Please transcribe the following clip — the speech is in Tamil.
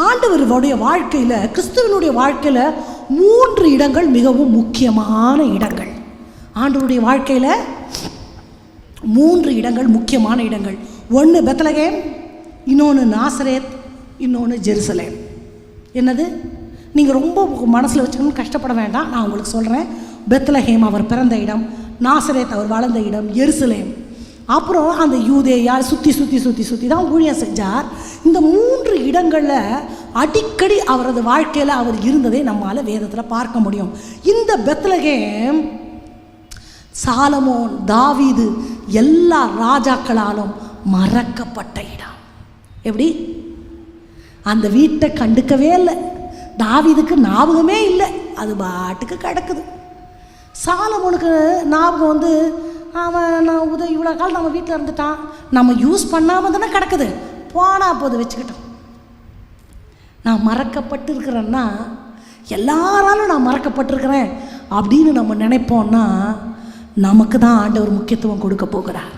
ஆண்டவருடைய வாழ்க்கையில் கிறிஸ்துவனுடைய வாழ்க்கையில் மூன்று இடங்கள் மிகவும் முக்கியமான இடங்கள். ஆண்டவருடைய வாழ்க்கையில் மூன்று இடங்கள் முக்கியமான இடங்கள். ஒன்று பெத்தலகேம் இன்னொன்று நாசரேத் இன்னொன்று ஜெருசலேம். என்னது? நீங்கள் ரொம்ப மனசில் வச்சுக்கணும் கஷ்டப்பட வேண்டாம். நான் உங்களுக்கு சொல்கிறேன் பெத்லஹேம் அவர் பிறந்த இடம் நாசரேத் அவர் வளர்ந்த இடம் எருசலேம். அப்புறம் அந்த யூதேயால் சுற்றி சுற்றி சுற்றி சுற்றி தான் ஊழியம் செஞ்சார். இந்த மூன்று இடங்களில் அடிக்கடி அவரது வாழ்க்கையில் அவர் இருந்ததை நம்மால் வேதத்தில் பார்க்க முடியும். இந்த பெத்லகேம் சாலமோன் தாவீது எல்லா ராஜாக்களாலும் மறக்கப்பட்ட இடம். எப்படி? அந்த வீட்டை கண்டுக்கவே இல்லை. தாவிதுக்கு ஞாபகமே இல்லை. அது பாட்டுக்கு கிடக்குது. சாலமோனுக்கு ஞாபகம் வந்து அவன் நான் உத இவ்வளோ காலம் நம்ம வீட்டில் இருந்துட்டான். நம்ம யூஸ் பண்ணாமல் தானே கிடக்குது. போனால் போது வச்சுக்கிட்டோம். நான் மறக்கப்பட்டு இருக்கிறேன்னா எல்லாராலும் நான் மறக்கப்பட்டிருக்கிறேன் அப்படின்னு நம்ம நினைப்போம்னா நமக்கு தான் ஆண்டவர் முக்கியத்துவம் கொடுக்க போகிறார்.